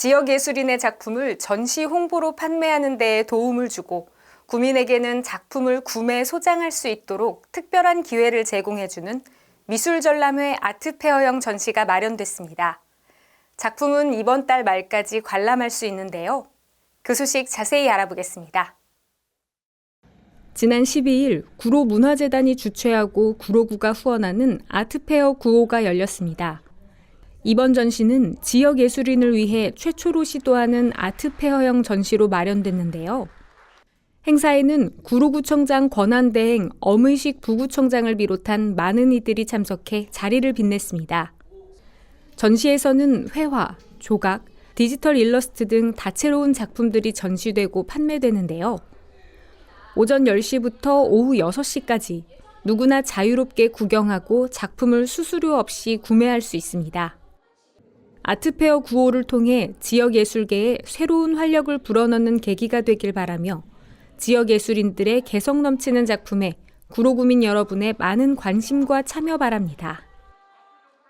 지역 예술인의 작품을 전시 홍보로 판매하는 데에 도움을 주고 구민에게는 작품을 구매 소장할 수 있도록 특별한 기회를 제공해주는 미술전람회 아트페어형 전시가 마련됐습니다. 작품은 이번 달 말까지 관람할 수 있는데요. 그 소식 자세히 알아보겠습니다. 지난 12일 구로 문화재단이 주최하고 구로구가 후원하는 아트페어 9호가 열렸습니다. 이번 전시는 지역 예술인을 위해 최초로 시도하는 아트 페어형 전시로 마련됐는데요. 행사에는 구로구청장 권한대행 엄의식 부구청장을 비롯한 많은 이들이 참석해 자리를 빛냈습니다. 전시에서는 회화, 조각, 디지털 일러스트 등 다채로운 작품들이 전시되고 판매되는데요. 오전 10시부터 오후 6시까지 누구나 자유롭게 구경하고 작품을 수수료 없이 구매할 수 있습니다. 아트페어 9호를 통해 지역 예술계에 새로운 활력을 불어넣는 계기가 되길 바라며 지역 예술인들의 개성 넘치는 작품에 구로구민 여러분의 많은 관심과 참여 바랍니다.